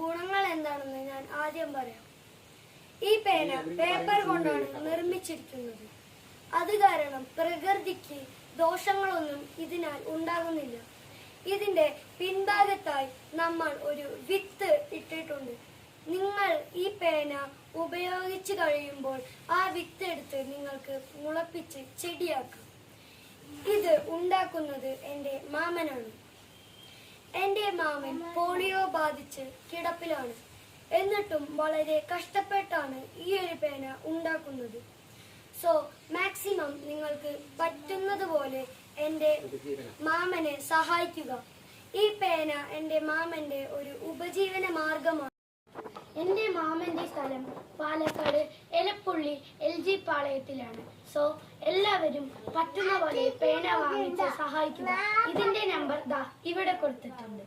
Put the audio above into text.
ഗുണങ്ങൾ എന്താണെന്ന് ഞാൻ ആദ്യം പറയാം. ഈ പേന പേപ്പർ കൊണ്ടാണ് നിർമ്മിച്ചിരിക്കുന്നത്. അത് കാരണം പ്രകൃതിക്ക് ദോഷങ്ങളൊന്നും ഇതിനാൽ ഉണ്ടാകുന്നില്ല. ഇതിന്റെ പിൻഭാഗത്തായി നമ്മൾ ഒരു വിത്ത് ഇട്ടിട്ടുണ്ട്. നിങ്ങൾ ഈ പേന ഉപയോഗിച്ച് കഴിയുമ്പോൾ ആ വിത്ത് എടുത്ത് നിങ്ങൾക്ക് മുളപ്പിച്ച് ചെടിയാക്കാം. ഇത് ഉണ്ടാക്കുന്നത് എന്റെ മാമനാണ്. എന്റെ മാമൻ പോളിയോ ബാധിച്ച് കിടപ്പിലാണ്. എന്നിട്ടും വളരെ കഷ്ടപ്പെട്ടാണ് ഈ ഒരു പേന ഉണ്ടാക്കുന്നത്. സോ മാക്സിമം നിങ്ങൾക്ക് പറ്റുന്നത് പോലെ എന്റെ മാമനെ സഹായിക്കുക. ഈ പേന എന്റെ മാമന്റെ ഒരു ഉപജീവന മാർഗമാണ്. എന്റെ മാമന്റെ സ്ഥലം പാലക്കാട് എലപ്പുള്ളി എൽ ജി പാളയത്തിലാണ് സോ എല്ലാവരും പറ്റുന്ന പോലെ പേന വാങ്ങിച്ച് സഹായിക്കുക. ഇതിന്റെ നമ്പർ ദാ ഇവിടെ കൊടുത്തിട്ടുണ്ട്.